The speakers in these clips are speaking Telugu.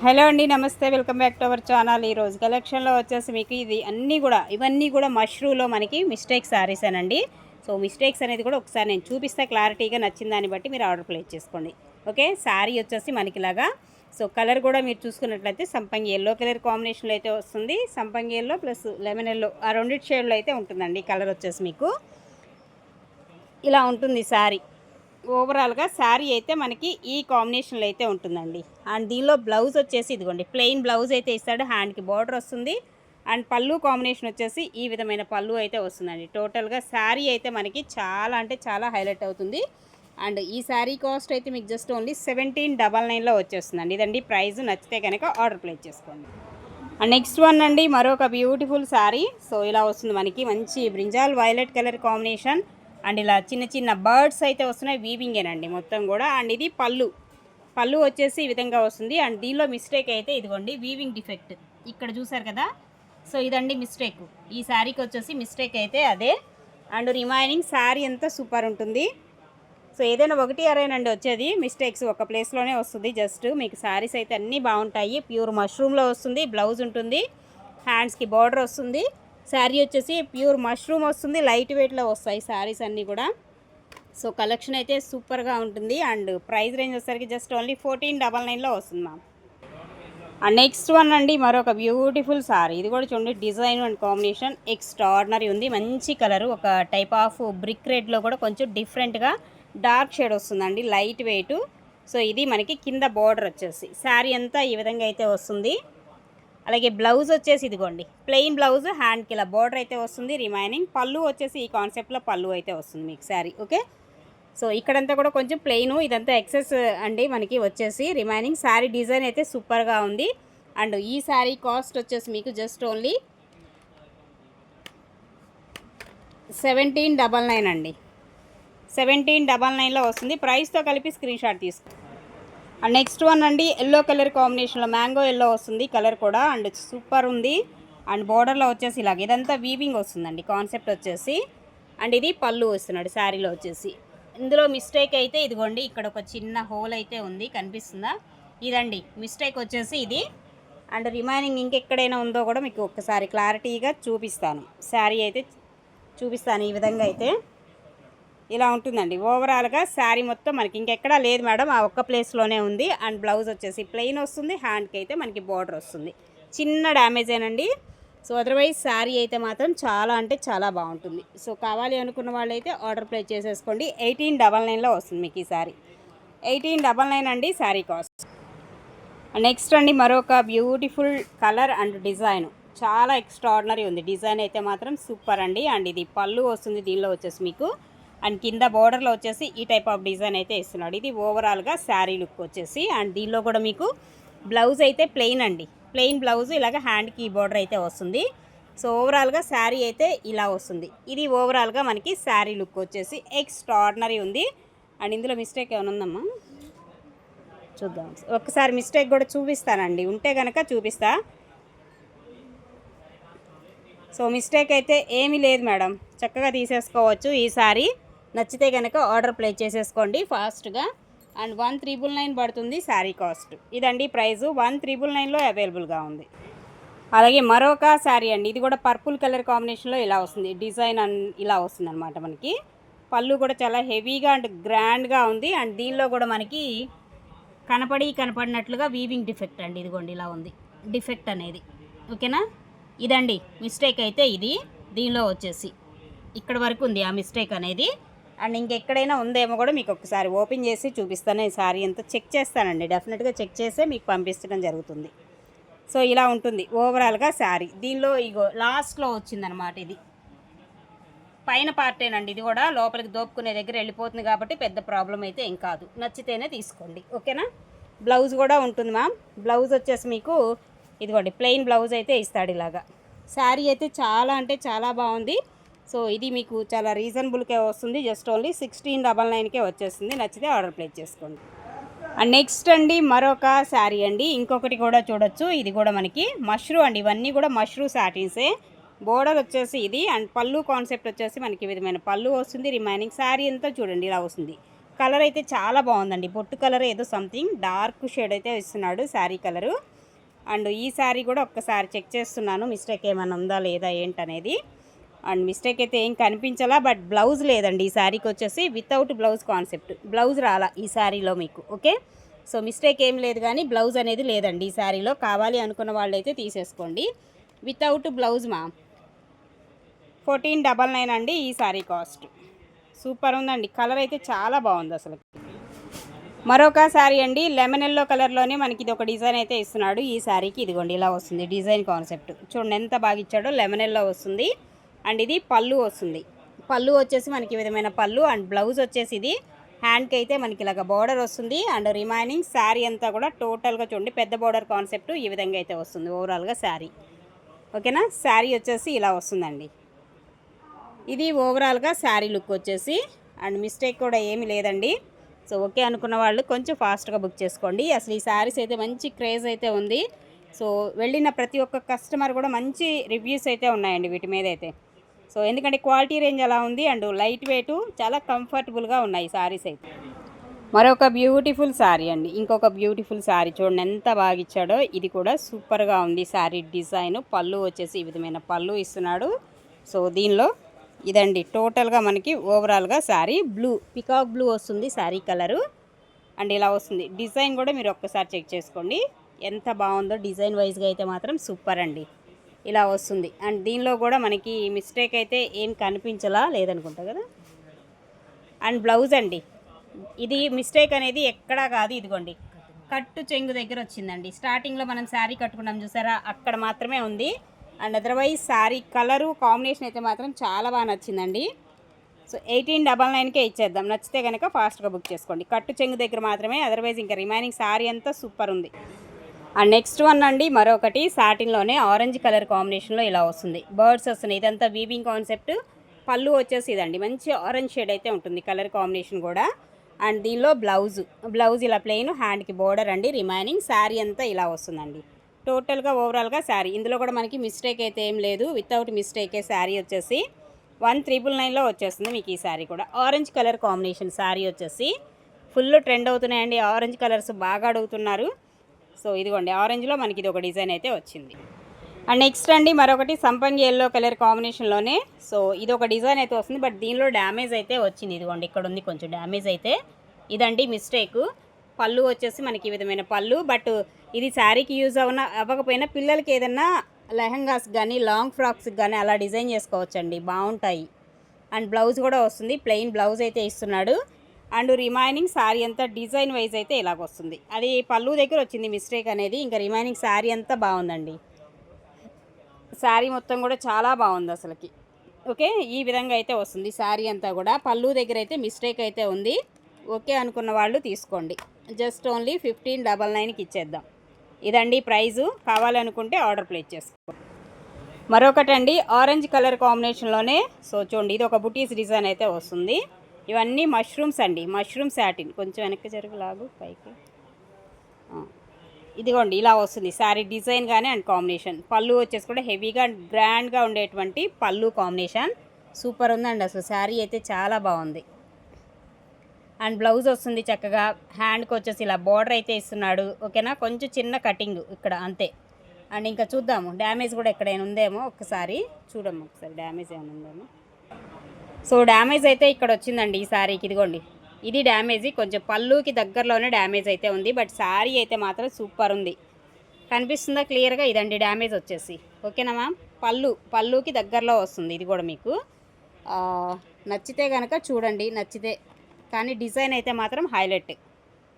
హలో అండి నమస్తే. Welcome back to our channel. ఈరోజు కలెక్షన్లో వచ్చేసి మీకు ఇది అన్నీ కూడా ఇవన్నీ కూడా మష్రూలో మనకి మిస్టేక్ సారీస్ అనండి. సో మిస్టేక్స్ అనేది కూడా ఒకసారి నేను చూపిస్తే క్లారిటీగా నచ్చిన దాన్ని బట్టి మీరు ఆర్డర్ ప్లేస్ చేసుకోండి. ఓకే శారీ వచ్చేసి మనకి ఇలాగా. సో కలర్ కూడా మీరు చూసుకున్నట్లయితే సంపంగి ఎల్లో కలర్ కాంబినేషన్లో అయితే వస్తుంది. సంపంగి ఎల్లో ప్లస్ లెమన్ ఎల్లో ఆ రెండింటి షేడ్లో అయితే ఉంటుందండి కలర్ వచ్చేసి మీకు. ఇలా ఉంటుంది శారీ ఓవరాల్గా శారీ అయితే మనకి ఈ కాంబినేషన్లో అయితే ఉంటుందండి. అండ్ దీనిలో బ్లౌజ్ వచ్చేసి ఇదిగోండి ప్లెయిన్ బ్లౌజ్ అయితే ఇస్తాడు హ్యాండ్కి బార్డర్ వస్తుంది. అండ్ పళ్ళు కాంబినేషన్ వచ్చేసి ఈ విధమైన పళ్ళు అయితే వస్తుందండి. టోటల్గా శారీ అయితే మనకి చాలా అంటే చాలా హైలైట్ అవుతుంది. అండ్ ఈ శారీ కాస్ట్ అయితే మీకు జస్ట్ ఓన్లీ సెవెంటీన్ డబల్ నైన్లో వచ్చేస్తుందండి. ఇదండి ప్రైస్ నచ్చితే కనుక ఆర్డర్ ప్లేస్ చేసుకోండి. అండ్ నెక్స్ట్ వన్ అండి మరొక బ్యూటిఫుల్ శారీ. సో ఇలా వస్తుంది మనకి మంచి brinjal violet colour combination. And ఇలా చిన్న చిన్న బర్డ్స్ అయితే వస్తున్నాయి వీవింగేనండి మొత్తం కూడా. అండ్ ఇది పళ్ళు. పళ్ళు వచ్చేసి ఈ విధంగా వస్తుంది. అండ్ దీనిలో మిస్టేక్ అయితే ఇదిగోండి వీవింగ్ డిఫెక్ట్ ఇక్కడ చూసారు కదా? సో ఇదండి మిస్టేక్ ఈ శారీకి వచ్చేసి మిస్టేక్ అయితే అదే. అండ్ రిమైనింగ్ శారీ అంతా సూపర్ ఉంటుంది. సో ఏదైనా ఒకటి అరేనండి వచ్చేది. మిస్టేక్స్ ఒక ప్లేస్లోనే వస్తుంది. జస్ట్ మీకు శారీస్ అయితే అన్నీ బాగుంటాయి. ప్యూర్ మష్రూమ్లో వస్తుంది బ్లౌజ్ ఉంటుంది హ్యాండ్స్కి బార్డర్ వస్తుంది. శారీ వచ్చేసి ప్యూర్ మష్రూమ్ వస్తుంది లైట్ వెయిట్లో వస్తాయి శారీస్ అన్నీ కూడా. సో కలెక్షన్ అయితే సూపర్గా ఉంటుంది అండ్ ప్రైస్ రేంజ్ వచ్చేసరికి జస్ట్ ఓన్లీ ఫోర్టీన్ డబల్ నైన్లో వస్తుంది మ్యామ్. అండ్ నెక్స్ట్ వన్ అండి మరొక బ్యూటిఫుల్ సారీ ఇది కూడా చూడండి డిజైన్ అండ్ కాంబినేషన్ ఎక్స్ట్రాడినరీ ఉంది. మంచి కలర్ ఒక టైప్ ఆఫ్ బ్రిక్ రెడ్లో కూడా కొంచెం డిఫరెంట్గా డార్క్ షేడ్ వస్తుందండి లైట్ వెయిట్. సో ఇది మనకి కింద బార్డర్ వచ్చేసి. శారీ అంతా ఈ విధంగా అయితే వస్తుంది. అలాగే బ్లౌజ్ వచ్చేసి ఇదిగోండి. ప్లెయిన్ బ్లౌజ్ హ్యాండ్కి ఇలా బార్డర్ అయితే వస్తుంది రిమైనింగ్. పళ్ళు వచ్చేసి ఈ కాన్సెప్ట్లో పళ్ళు అయితే వస్తుంది మీకు శారీ ఓకే? సో ఇక్కడంతా కూడా కొంచెం ప్లెయిన్ ఇదంతా ఎక్సెస్ అండి మనకి వచ్చేసి రిమైనింగ్. శారీ డిజైన్ అయితే సూపర్గా ఉంది. అండ్ ఈ శారీ కాస్ట్ వచ్చేసి మీకు just only seventeen double nine అండి. సెవెంటీన్ డబల్ నైన్లో వస్తుంది. ప్రైస్తో కలిపి స్క్రీన్ షాట్ తీసుకో అండ్ నెక్స్ట్ వన్ అండి ఎల్లో కలర్ కాంబినేషన్లో మ్యాంగో ఎల్లో వస్తుంది కలర్ కూడా అండ్ సూపర్ ఉంది. అండ్ బోర్డర్లో వచ్చేసి ఇలాగ ఇదంతా వీవింగ్ వస్తుందండి కాన్సెప్ట్ వచ్చేసి. అండ్ ఇది పళ్ళు వస్తున్నాడు శారీలో వచ్చేసి. ఇందులో మిస్టేక్ అయితే ఇదిగోండి ఇక్కడ ఒక చిన్న హోల్ అయితే ఉంది కనిపిస్తుందా? ఇదండి మిస్టేక్ వచ్చేసి ఇది. అండ్ రిమైనింగ్ ఇంకెక్కడైనా ఉందో కూడా మీకు ఒక్కసారి క్లారిటీగా చూపిస్తాను. శారీ అయితే చూపిస్తాను ఈ విధంగా అయితే. ఇలా ఉంటుందండి. ఓవరాల్గా శారీ మొత్తం మనకి ఇంకెక్కడా లేదు మేడం. ఆ ఒక్క ప్లేస్లోనే ఉంది. అండ్ బ్లౌజ్ వచ్చేసి ప్లెయిన్ వస్తుంది. హ్యాండ్కి అయితే మనకి బార్డర్ వస్తుంది. చిన్న డ్యామేజ్ ఏనండి. సో అదర్వైజ్ శారీ అయితే మాత్రం చాలా అంటే చాలా బాగుంటుంది. సో కావాలి అనుకున్న వాళ్ళైతే ఆర్డర్ ప్లేస్ చేసేసుకోండి. ఎయిటీన్ డబల్ నైన్లో వస్తుంది మీకు ఈ శారీ. ఎయిటీన్ డబల్ నైన్ అండి శారీ కాస్ట్ నెక్స్ట్ అండి మరొక బ్యూటిఫుల్ కలర్ అండ్ డిజైన్ చాలా ఎక్స్ట్రాడినరీ ఉంది. డిజైన్ అయితే మాత్రం సూపర్ అండి. అండ్ ఇది పళ్ళు వస్తుంది. దీనిలో వచ్చేసి మీకు అండ్ కింద బోర్డర్లో వచ్చేసి ఈ టైప్ ఆఫ్ డిజైన్ అయితే ఇస్తున్నాడు ఇది ఓవరాల్గా శారీ లుక్ వచ్చేసి. అండ్ దీనిలో కూడా మీకు బ్లౌజ్ అయితే ప్లెయిన్ అండి. ప్లెయిన్ బ్లౌజ్ ఇలాగ హ్యాండ్కి బోర్డర్ అయితే వస్తుంది. సో ఓవరాల్గా శారీ అయితే ఇలా వస్తుంది. ఇది ఓవరాల్గా మనకి శారీ లుక్ వచ్చేసి ఎక్స్ట్రాడినరీ ఉంది. అండ్ ఇందులో మిస్టేక్ ఏమైనా ఉందమ్మా? చూద్దాం. ఒక్కసారి మిస్టేక్ కూడా చూపిస్తానండి. ఉంటే కనుక చూపిస్తా. సో మిస్టేక్ అయితే ఏమీ లేదు మేడం. చక్కగా తీసేసుకోవచ్చు ఈ సారీ నచ్చితే కనుక ఆర్డర్ ప్లేస్ చేసేసుకోండి ఫాస్ట్గా. అండ్ వన్ త్రిబుల్ నైన్ పడుతుంది శారీ కాస్ట్. ఇదండి ప్రైజు. వన్ త్రిబుల్ నైన్లో అవైలబుల్గా ఉంది. అలాగే మరొక శారీ అండి. ఇది కూడా పర్పుల్ కలర్ కాంబినేషన్లో ఇలా వస్తుంది. డిజైన్ అన్ ఇలా వస్తుంది అనమాట మనకి. పళ్ళు కూడా చాలా హెవీగా అండ్ గ్రాండ్గా ఉంది. అండ్ దీనిలో కూడా మనకి కనపడి కనపడినట్లుగా వీవింగ్ డిఫెక్ట్ అండి. ఇదిగోండి ఇలా ఉంది. డిఫెక్ట్ అనేది. ఓకేనా? ఇదండి. మిస్టేక్ అయితే ఇది. దీనిలో వచ్చేసి. ఇక్కడ వరకు ఉంది ఆ మిస్టేక్ అనేది. అండ్ ఇంకెక్కడైనా ఉందేమో కూడా మీకు ఒకసారి ఓపెన్ చేసి చూపిస్తాను. ఈ సారీ అంతా చెక్ చేస్తానండి. డెఫినెట్గా చెక్ చేసే మీకు పంపించడం జరుగుతుంది. సో ఇలా ఉంటుంది ఓవరాల్గా శారీ దీనిలో ఇగో లాస్ట్లో వచ్చిందనమాట ఇది. పైన పార్టేనండి ఇది కూడా. లోపలికి దోపుకునే దగ్గర వెళ్ళిపోతుంది కాబట్టి పెద్ద ప్రాబ్లం అయితే ఏం కాదు. నచ్చితేనే తీసుకోండి. ఓకేనా? బ్లౌజ్ కూడా ఉంటుంది మ్యామ్. బ్లౌజ్ వచ్చేసి మీకు ఇదిగోండి ప్లెయిన్ బ్లౌజ్ అయితే ఇస్తాడు ఇలాగా. శారీ అయితే చాలా అంటే చాలా బాగుంది. సో ఇది మీకు చాలా రీజనబుల్కే వస్తుంది. జస్ట్ ఓన్లీ సిక్స్టీన్ డబల్ నైన్కే వచ్చేస్తుంది. నచ్చితే ఆర్డర్ ప్లేస్ చేసుకోండి. అండ్ నెక్స్ట్ అండి మరొక శారీ అండి. ఇంకొకటి కూడా చూడొచ్చు. ఇది కూడా మనకి మష్రూ అండి. ఇవన్నీ కూడా మష్రూ సాటిన్సే బోర్డర్ వచ్చేసి ఇది. అండ్ పళ్ళు కాన్సెప్ట్ వచ్చేసి మనకి ఈ విధమైన పళ్ళు వస్తుంది. రిమైనింగ్ శారీ అంతా చూడండి ఇలా వస్తుంది. కలర్ అయితే చాలా బాగుందండి. బొట్టు కలర్ ఏదో సంథింగ్. డార్క్ షేడ్ అయితే ఇస్తున్నాడు శారీ కలరు. అండ్ ఈ శారీ కూడా ఒక్కసారి చెక్ చేస్తున్నాను. మిస్టేక్ ఏమైనా ఉందా లేదా ఏంటనేది. అండ్ మిస్టేక్ అయితే ఏం కనిపించలా బట్ బ్లౌజ్ లేదండి. ఈ శారీకి వచ్చేసి వితౌట్ బ్లౌజ్ కాన్సెప్ట్ బ్లౌజ్ రాలా ఈ శారీలో మీకు ఓకే? సో మిస్టేక్ ఏం లేదు కానీ బ్లౌజ్ అనేది లేదండి ఈ శారీలో. కావాలి అనుకున్న వాళ్ళు అయితే తీసేసుకోండి. వితౌట్ బ్లౌజ్ మా. ఫోర్టీన్ డబల్ నైన్ అండి ఈ శారీ కాస్ట్ సూపర్ ఉందండి. కలర్ అయితే చాలా బాగుంది అసలు. మరొక శారీ అండి లెమన్ ఎల్లో కలర్లోనే మనకి ఇది ఒక డిజైన్ అయితే ఇస్తున్నాడు. ఈ శారీకి ఇదిగోండి ఇలా వస్తుంది డిజైన్ కాన్సెప్ట్ చూడండి ఎంత బాగా ఇచ్చాడో లెమన్ ఎల్లో వస్తుంది. అండ్ ఇది పళ్ళు వస్తుంది. పళ్ళు వచ్చేసి మనకి ఈ విధమైన పళ్ళు అండ్ బ్లౌజ్ వచ్చేసి ఇది హ్యాండ్కి అయితే మనకి ఇలాగ బార్డర్ వస్తుంది. అండ్ రిమైనింగ్ శారీ అంతా కూడా టోటల్గా చూడండి పెద్ద బార్డర్ కాన్సెప్ట్ ఈ విధంగా అయితే వస్తుంది ఓవరాల్గా శారీ. ఓకేనా? శారీ వచ్చేసి ఇలా వస్తుందండి. ఇది ఓవరాల్గా శారీ లుక్ వచ్చేసి అండ్ మిస్టేక్ కూడా ఏమీ లేదండి. సో ఓకే అనుకున్న వాళ్ళు కొంచెం ఫాస్ట్గా బుక్ చేసుకోండి. అసలు ఈ శారీస్ అయితే మంచి క్రేజ్ అయితే ఉంది. సో వెళ్ళిన ప్రతి ఒక్క కస్టమర్ కూడా మంచి రివ్యూస్ అయితే ఉన్నాయండి వీటి మీద అయితే. సో ఎందుకంటే క్వాలిటీ రేంజ్ అలా ఉంది అండ్ లైట్ వెయిట్ చాలా కంఫర్టబుల్గా ఉన్నాయి శారీస్ అయితే. మరొక బ్యూటిఫుల్ శారీ అండి. ఇంకొక బ్యూటిఫుల్ శారీ చూడండి ఎంత బాగా ఇచ్చాడో. ఇది కూడా సూపర్గా ఉంది శారీ డిజైన్. పళ్ళు వచ్చేసి ఈ విధమైన పళ్ళు ఇస్తున్నాడు. సో దీనిలో ఇదండి టోటల్గా మనకి ఓవరాల్గా శారీ బ్లూ పికాక్ బ్లూ వస్తుంది శారీ కలరు. అండ్ ఇలా వస్తుంది. డిజైన్ కూడా మీరు ఒక్కసారి చెక్ చేసుకోండి. ఎంత బాగుందో డిజైన్ వైజ్గా అయితే మాత్రం సూపర్ అండి. ఇలా వస్తుంది. అండ్ దీనిలో కూడా మనకి మిస్టేక్ అయితే ఏం కనిపించలా లేదనుకుంటా కదా? అండ్ బ్లౌజ్ అండి. ఇది మిస్టేక్ అనేది ఎక్కడా కాదు ఇదిగోండి. కట్టు చెంగు దగ్గర వచ్చిందండి. స్టార్టింగ్లో మనం శారీ కట్టుకున్నాం చూసారా? అక్కడ మాత్రమే ఉంది. And otherwise sari colour combination అయితే మాత్రం చాలా బాగా నచ్చిందండి. సో ఎయిటీన్ డబల్ నైన్కే ఇచ్చేద్దాం. నచ్చితే కనుక ఫాస్ట్గా బుక్ చేసుకోండి. కట్టు చెంగు దగ్గర మాత్రమే అదర్వైజ్ ఇంకా రిమైనింగ్ శారీ అంతా సూపర్ ఉంది. అండ్ నెక్స్ట్ వన్ అండి మరొకటి సాటిన్లోనే ఆరెంజ్ కలర్ కాంబినేషన్లో ఇలా వస్తుంది. బర్డ్స్ వస్తున్నాయి. ఇదంతా వీవింగ్ కాన్సెప్ట్. పళ్ళు వచ్చేసి ఇదండి. మంచి ఆరెంజ్ షేడ్ అయితే ఉంటుంది కలర్ కాంబినేషన్ కూడా. అండ్ దీనిలో బ్లౌజ్. బ్లౌజ్ ఇలా ప్లెయిన్ హ్యాండ్కి బోర్డర్ అండి. రిమైనింగ్ శారీ అంతా ఇలా వస్తుందండి. టోటల్గా ఓవరాల్గా శారీ. ఇందులో కూడా మనకి మిస్టేక్ అయితే ఏం లేదు. వితౌట్ మిస్టేకే శారీ వచ్చేసి వన్ త్రిపుల్ నైన్లో వచ్చేస్తుంది మీకు ఈ శారీ కూడా. ఆరెంజ్ కలర్ కాంబినేషన్ శారీ వచ్చేసి ఫుల్ ట్రెండ్ అవుతున్నాయండి. ఆరెంజ్ కలర్స్ బాగా అడుగుతున్నారు. సో ఇదిగోండి ఆరెంజ్లో మనకి ఇది ఒక డిజైన్ అయితే వచ్చింది. అండ్ నెక్స్ట్ అండి మరొకటి సంపంగి ఎల్లో కలర్ కాంబినేషన్లోనే. సో ఇది ఒక డిజైన్ అయితే వస్తుంది బట్ దీనిలో డ్యామేజ్ అయితే వచ్చింది. ఇదిగోండి ఇక్కడ ఉంది కొంచెం డ్యామేజ్ అయితే. ఇదండి మిస్టేక్. పళ్ళు వచ్చేసి మనకి ఈ విధమైన పళ్ళు బట్ ఇది శారీకి యూజ్ అవన అవ్వకపోయినా పిల్లలకి ఏదన్నా లెహంగాస్ కానీ లాంగ్ ఫ్రాక్స్ కానీ అలా డిజైన్ చేసుకోవచ్చండి. బాగుంటాయి అండ్ బ్లౌజ్ కూడా వస్తుంది ప్లెయిన్ బ్లౌజ్ అయితే ఇస్తున్నాడు. అండ్ రిమైనింగ్ శారీ అంతా డిజైన్ వైజ్ అయితే ఇలాగ వస్తుంది. అది పళ్ళు దగ్గర వచ్చింది మిస్టేక్ అనేది ఇంకా రిమైనింగ్ శారీ అంతా బాగుందండి. శారీ మొత్తం కూడా చాలా బాగుంది అసలుకి. ఓకే ఈ విధంగా అయితే వస్తుంది శారీ అంతా కూడా. పళ్ళు దగ్గర అయితే మిస్టేక్ అయితే ఉంది. ఓకే అనుకున్న వాళ్ళు తీసుకోండి. జస్ట్ ఓన్లీ ఫిఫ్టీన్ డబల్ నైన్కి ఇచ్చేద్దాం. ఇదండి ప్రైజు. కావాలనుకుంటే ఆర్డర్ ప్లేస్ చేసుకో మరొకటండి ఆరెంజ్ కలర్ కాంబినేషన్లోనే. సో చూడండి ఇది ఒక బుటీస్ డిజైన్ అయితే వస్తుంది. ఇవన్నీ మష్రూమ్స్ అండి. మష్రూమ్ శాటిన్ కొంచెం వెనక్కి జరుగు లాగు పైకి. ఇదిగోండి ఇలా వస్తుంది. శారీ డిజైన్ కానీ అండ్ కాంబినేషన్. పళ్ళు వచ్చేసి కూడా హెవీగా అండ్ గ్రాండ్గా ఉండేటువంటి పళ్ళు కాంబినేషన్. సూపర్ ఉందండి అసలు. శారీ అయితే చాలా బాగుంది. అండ్ బ్లౌజ్ వస్తుంది చక్కగా. హ్యాండ్కి వచ్చేసి ఇలా బార్డర్ అయితే ఇస్తున్నాడు. ఓకేనా? కొంచెం చిన్న కటింగ్ ఇక్కడ అంతే. అండ్ ఇంకా చూద్దాము. డ్యామేజ్ కూడా ఎక్కడైనా ఉందేమో ఒకసారి చూడము ఒకసారి. డ్యామేజ్ ఏమైనా ఉందేమో. సో డ్యామేజ్ అయితే ఇక్కడ వచ్చిందండి ఈ శారీకి ఇదిగోండి. ఇది డ్యామేజ్ కొంచెం పళ్ళుకి దగ్గరలోనే డ్యామేజ్ అయితే ఉంది బట్ శారీ అయితే మాత్రం సూపర్ ఉంది. కనిపిస్తుందా క్లియర్గా? ఇదండి డ్యామేజ్ వచ్చేసి. ఓకేనా మ్యామ్? పళ్ళు పళ్ళుకి దగ్గరలో వస్తుంది ఇది కూడా మీకు. నచ్చితే కనుక చూడండి నచ్చితే. కానీ డిజైన్ అయితే మాత్రం హైలైట్.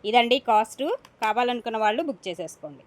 ఇదండి కాస్ట్ కావాలనుకున్న వాళ్ళు బుక్ చేసేసుకోండి.